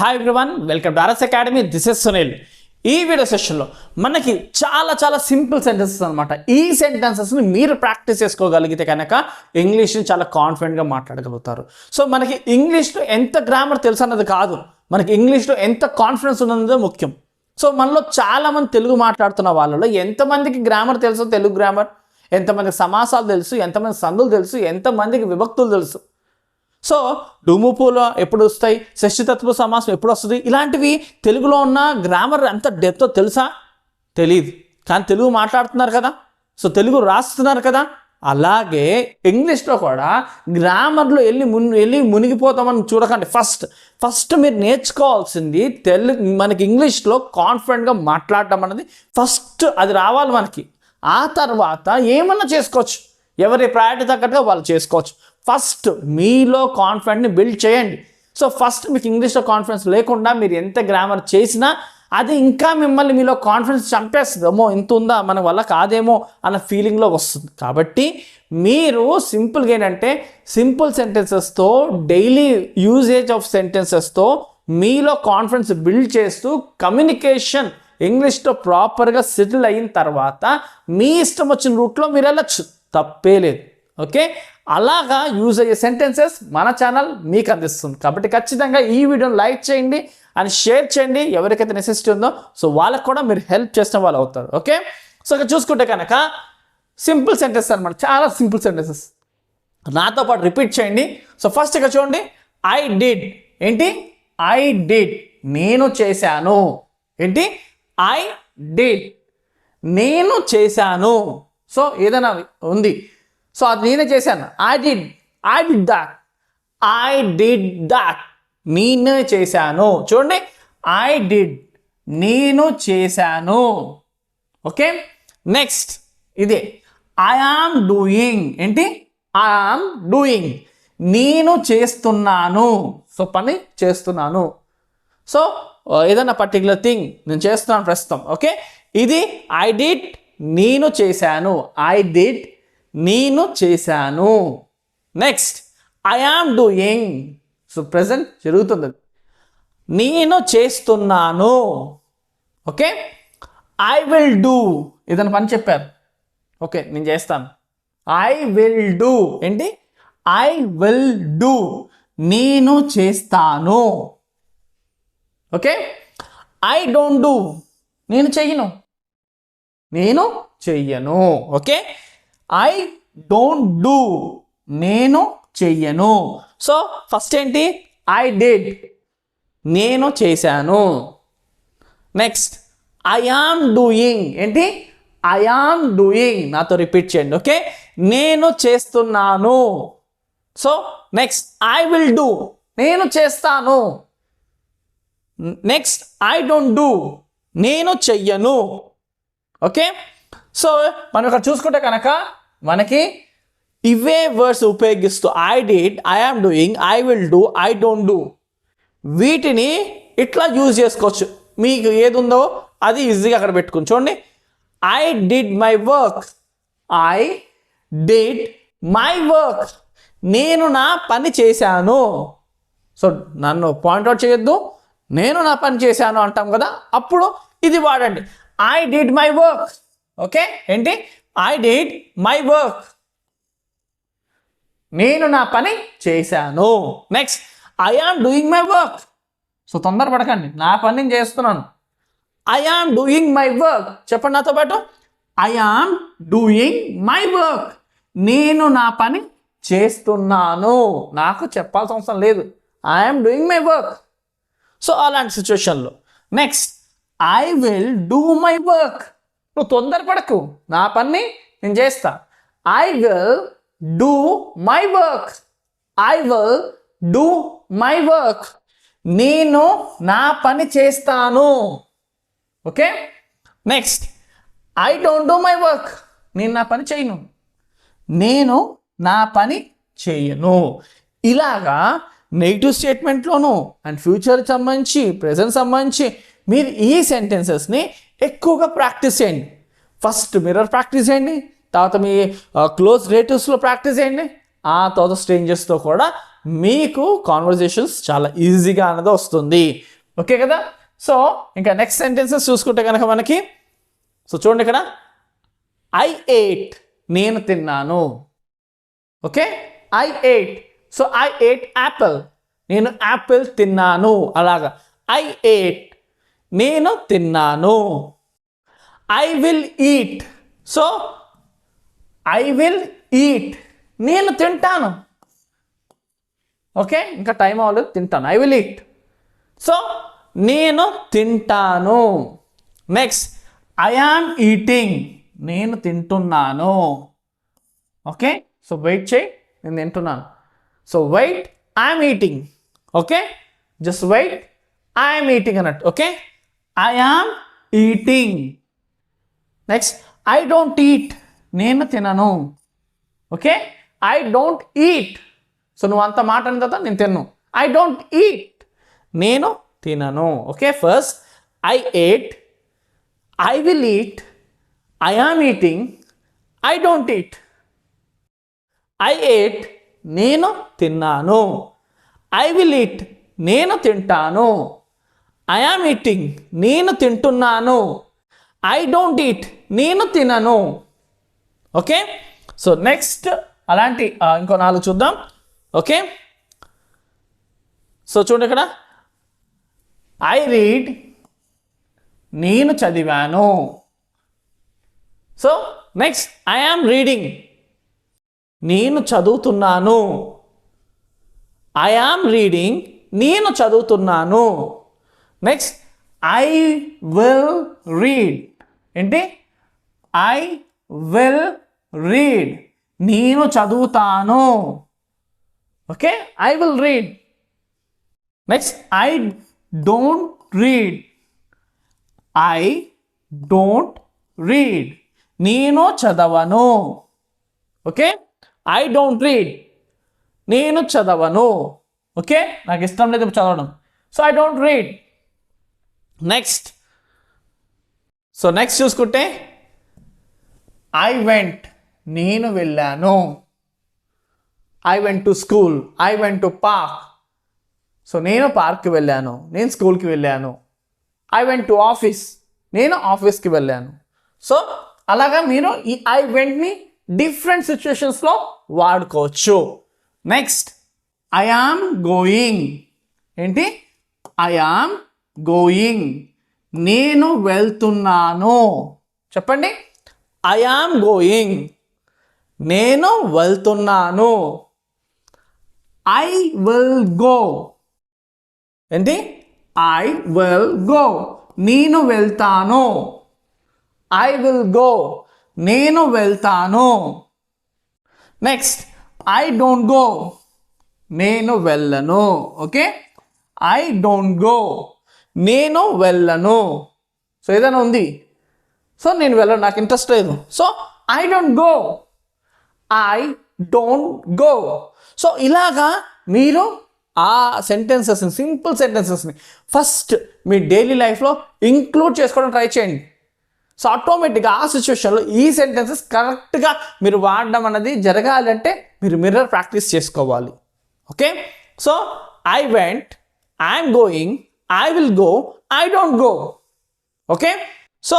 Hi everyone welcome to RS academy this is Sunil ఈ video సెషన్లో మనకి చాలా చాలా సింపుల్ సెంటెన్సెస్ అనమాట ఈ సెంటెన్సెస్ని మీరు ప్రాక్టీస్ చేసుకోగలిగితే కనుక ఇంగ్లీష్ని చాలా కాన్ఫిడెంట్గా మాట్లాడగలుగుతారు. సో మనకి ఇంగ్లీష్లో ఎంత గ్రామర్ తెలుసు అన్నది కాదు. మనకి ఇంగ్లీష్లో ఎంత కాన్ఫిడెన్స్ ఉన్నదో ముఖ్యం. సో మనలో చాలామంది తెలుగు మాట్లాడుతున్న వాళ్ళలో ఎంతమందికి గ్రామర్ తెలుసు? తెలుగు గ్రామర్ ఎంతమందికి సమాసాలు తెలుసు? ఎంతమంది సందులు తెలుసు? ఎంతమందికి విభక్తులు తెలుసు? సో డుముపులో ఎప్పుడు వస్తాయి? షష్టితత్వ సమాసం ఎప్పుడు వస్తుంది? ఇలాంటివి తెలుగులో ఉన్న గ్రామర్ ఎంత డెప్తో తెలుసా? తెలియదు కానీ తెలుగు మాట్లాడుతున్నారు కదా. సో తెలుగు రాస్తున్నారు కదా. అలాగే ఇంగ్లీష్లో కూడా గ్రామర్లో వెళ్ళి మున్ వెళ్ళి మునిగిపోతామని చూడకండి. ఫస్ట్ ఫస్ట్ మీరు నేర్చుకోవాల్సింది తెలుగు మనకి ఇంగ్లీష్లో కాన్ఫిడెంట్గా మాట్లాడటం అనేది ఫస్ట్ అది రావాలి మనకి. ఆ తర్వాత ఏమన్నా చేసుకోవచ్చు. ఎవరి ప్రయారిటీ తగ్గట్టుగా వాళ్ళు చేసుకోవచ్చు. ఫస్ట్ మీలో కాన్ఫిడెంట్ని బిల్డ్ చేయండి. సో ఫస్ట్ మీకు ఇంగ్లీష్లో కాన్ఫిడెన్స్ లేకుండా మీరు ఎంత గ్రామర్ చేసినా అది ఇంకా మిమ్మల్ని మీలో కాన్ఫిడెన్స్ చంపేస్తుంది. అమ్మో ఇంత ఉందా? మన వల్ల కాదేమో అన్న ఫీలింగ్లో వస్తుంది. కాబట్టి మీరు సింపుల్గా ఏంటంటే సింపుల్ సెంటెన్సెస్తో డైలీ యూజేజ్ ఆఫ్ సెంటెన్సెస్తో మీలో కాన్ఫిడెన్స్ బిల్డ్ చేస్తూ కమ్యూనికేషన్ ఇంగ్లీష్లో ప్రాపర్గా సెటిల్ అయిన తర్వాత మీ ఇష్టం వచ్చిన రూట్లో మీరు వెళ్ళచ్చు. తప్పే లేదు. ఓకే? అలాగా యూజ్ అయ్యే సెంటెన్సెస్ మన ఛానల్ మీకు అందిస్తుంది. కాబట్టి ఖచ్చితంగా ఈ వీడియోని లైక్ చేయండి అండ్ షేర్ చేయండి. ఎవరికైతే నెసెసిటీ ఉందో సో వాళ్ళకు కూడా మీరు హెల్ప్ చేసిన వాళ్ళు అవుతారు. ఓకే? సో ఇక చూసుకుంటే కనుక సింపుల్ సెంటెన్స్ అనమాట చాలా సింపుల్ సెంటెన్సెస్ నాతో పాటు రిపీట్ చేయండి. సో ఫస్ట్ ఇక చూడండి. ఐ డిడ్ ఏంటి? ఐ డిడ్ నేను చేశాను. ఏంటి? ఐ డిడ్ నేను చేశాను. సో ఏదైనా ఉంది. సో అది నేనే చేశాను. I did I did that I did that నేనే చేశాను. చూడండి. ఐ డిడ్ నేను చేశాను. ఓకే నెక్స్ట్ ఇదే. ఐ ఆమ్ డూయింగ్ ఏంటి? ఐ ఆమ్ డూయింగ్ నేను చేస్తున్నాను. సో పని చేస్తున్నాను. సో ఏదైనా పర్టికులర్ థింగ్ నేను చేస్తున్నాను ప్రస్తుతం. ఓకే ఇది ఐ డిడ్ నేను చేశాను. ఐ డిడ్ నేను చేశాను. Next I am doing so present జరుగుతుంది. నేను చేస్తున్నాను. ఓకే ఐ విల్ డూ ఏదైనా పని చెప్పారు. ఓకే నేను చేస్తాను. ఐ విల్ డూ ఏంటి? ఐ విల్ డూ నేను చేస్తాను. ఓకే ఐ డోంట్ డూ నేను చెయ్యను. నేను చెయ్యను. ఓకే ఐ డోంట్ డూ నేను చెయ్యను. సో ఫస్ట్ ఏంటి? ఐ డిడ్ నేను చేశాను. నెక్స్ట్ ఐ ఆమ్ డూయింగ్ ఏంటి? ఐ ఆమ్ డూయింగ్ నాతో రిపీట్ చేయండి ఓకే నేను చేస్తున్నాను. So next I will do నేను చేస్తాను. నెక్స్ట్ ఐ డోంట్ డూ నేను చెయ్యను. ఓకే సో మనం ఇక్కడ చూసుకుంటే కనుక మనకి ఇవే వర్డ్స్ ఉపయోగిస్తూ I did I am doing I will do I don't do వీటిని ఇట్లా యూజ్ చేసుకోవచ్చు. మీకు ఏది ఉందో అది ఈజీగా అక్కడ పెట్టుకుని చూడండి. I did my work I did my work నేను నా పని చేశాను. సో నన్ను పాయింట్అవుట్ చేయొద్దు. నేను నా పని చేశాను అంటాం కదా. అప్పుడు ఇది వాడండి. I did my work okay ఏంటి? ఐ డిడ్ మై వర్క్ నేను నా పని చేశాను. Next I am doing my work so తొందరపడకండి. నా పని నేను చేస్తున్నాను. I am doing my work చెప్పండి నాతో పాటు. I am doing my work నేను నా పని చేస్తున్నాను. నాకు చెప్పాల్సిన అవసరం లేదు. I'm doing my work so అలాంటి సిచ్యువేషన్లో next I will do my work నువ్వు తొందరపడకు. నా పని నేను చేస్తా. I will do my work I will do my work నేను నా పని చేస్తాను. Okay? Next I don't do my work నేను నా పని చేయను. నేను నా పని చేయను. ఇలాగా నెగిటివ్ స్టేట్మెంట్లోను అండ్ ఫ్యూచర్ సంబంధించి ప్రజెంట్ సంబంధించి మీరు ఈ సెంటెన్సెస్ని ఎక్కువగా ప్రాక్టీస్ చేయండి. ఫస్ట్ మిర్రర్ ప్రాక్టీస్ చేయండి తర్వాత మీ క్లోజ్ రిలేటివ్స్లో ప్రాక్టీస్ చేయండి. ఆ తర్వాత స్ట్రేంజర్స్తో కూడా మీకు కాన్వర్జేషన్స్ చాలా ఈజీగా అనేది వస్తుంది. ఓకే కదా? సో ఇంకా నెక్స్ట్ సెంటెన్సెస్ చూసుకుంటే కనుక మనకి సో చూడండి ఇక్కడ. ఐ ఎయిట్ నేను తిన్నాను. Okay I ate so I ate apple నేను యాపిల్ తిన్నాను. అలాగా. ఐ ఎయిట్ నేను తిన్నాను. I will eat so I will eat నేను తింటాను. ఓకే ఇంకా టైం అవ్వలేదు తింటాను. ఐ విల్ ఈట్ సో నేను తింటాను. నెక్స్ట్ ఐ ఆమ్ ఈటింగ్ నేను తింటున్నాను. ఓకే సో వెయిట్ చేయి. నేను తింటున్నాను. So wait I'm eating okay just wait I'm eating అన్నట్టు. Okay I am eating next I don't eat నేను తినను. Okay I don't eat so నువ్వు అంత మాట అన్న తర్వాత నేను తిన్ను. ఐ డోంట్ ఈట్ నేను తినను. Okay first I ate I will eat I am eating I don't eat I ate నేను తిన్నాను. ఐ విల్ ఈట్ నేను తింటాను. ఐ ఈటింగ్ నేను తింటున్నాను. ఐ డోంట్ ఈట్ నేను తినను. ఓకే సో నెక్స్ట్ అలాంటి ఇంకో నాలుగు చూద్దాం. ఓకే సో చూడండి ఇక్కడ. ఐ రీడ్ నేను చదివాను. So next I am reading నేను చదువుతున్నాను. ఐ ఆమ్ రీడింగ్ నేను చదువుతున్నాను. నెక్స్ట్ ఐ విల్ రీడ్ ఏంటి? ఐ విల్ రీడ్ నేను చదువుతాను. Okay I will read next I don't read I don't read నేను చదవను. ఓకే ఐ డోంట్ రీడ్ నేను చదవను. ఓకే నాకు ఇష్టం లేదు చదవడం. So I don't read next so next చూసుకుంటే ఐ వెంట్ నేను వెళ్ళాను. I went to school I went to park so నేను పార్క్కి వెళ్ళాను నేను స్కూల్కి వెళ్ళాను. ఐ వెంట్ టు ఆఫీస్ నేను ఆఫీస్కి వెళ్ళాను. సో అలాగా మీరు ఈ ఐ వెంట్ని డిఫరెంట్ సిచ్యువేషన్స్లో వాడుకోవచ్చు. నెక్స్ట్ ఐ ఆమ్ గోయింగ్ ఏంటి? ఐ ఆమ్ గోయింగ్ నేను వెళ్తున్నాను. చెప్పండి. ఐ ఆమ్ గోయింగ్ నేను వెళ్తున్నాను. ఐ విల్ గో ఏంటి? ఐ విల్ గో నేను వెళ్తాను. ఐ విల్ గో నేను వెళ్తాను. నెక్స్ట్ ఐ డోంట్ గో నేను వెళ్ళను. ఓకే ఐ డోంట్ గో నేను వెళ్ళను. సో ఏదైనా ఉంది. సో నేను వెళ్ళను. నాకు ఇంట్రెస్ట్ లేదు. So I don't go I don't go so ఇలాగా మీరు ఆ సెంటెన్సెస్ని సింపుల్ సెంటెన్సెస్ని ఫస్ట్ మీ డైలీ లైఫ్లో ఇంక్లూడ్ చేసుకోవడం ట్రై చేయండి. సో ఆటోమేటిక్గా ఆ సిచ్యువేషన్లో ఈ సెంటెన్సెస్ కరెక్ట్గా మీరు వాడడం అనేది జరగాలి అంటే మీరు మిర్రర్ ప్రాక్టీస్ చేసుకోవాలి. Okay so I went I'm going I will go I don't go okay so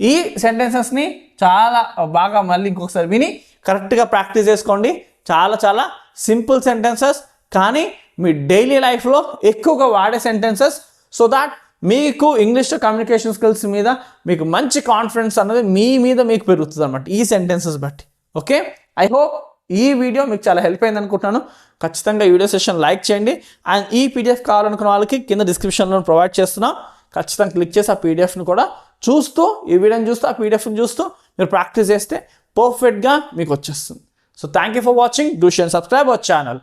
ఈ సెంటెన్సెస్ని చాలా బాగా మళ్ళీ ఇంకొకసారి విని కరెక్ట్గా ప్రాక్టీస్ చేసుకోండి. చాలా చాలా సింపుల్ సెంటెన్సెస్ కానీ మీ డైలీ లైఫ్లో ఎక్కువగా వాడే సెంటెన్సెస్ సో దాట్ మీకు ఇంగ్లీష్ కమ్యూనికేషన్ స్కిల్స్ మీద మీకు మంచి కాన్ఫిడెన్స్ అన్నది మీ మీద మీకు పెరుగుతుంది అనమాట ఈ సెంటెన్సెస్ బట్టి. ఓకే ఐ హోప్ ఈ వీడియో మీకు చాలా హెల్ప్ అయింది అనుకుంటున్నాను. ఖచ్చితంగా ఈ వీడియో సెషన్ లైక్ చేయండి. అండ్ ఈ పీడిఎఫ్ కావాలనుకున్న వాళ్ళకి కింద డిస్క్రిప్షన్లో ప్రొవైడ్ చేస్తున్నాం. ఖచ్చితంగా క్లిక్ చేసి ఆ పీడిఎఫ్ని కూడా చూస్తూ ఈ వీడియోని చూస్తూ ఆ పీడిఎఫ్ని చూస్తూ మీరు ప్రాక్టీస్ చేస్తే పర్ఫెక్ట్గా మీకు వచ్చేస్తుంది. So thank you for watching do share subscribe our channel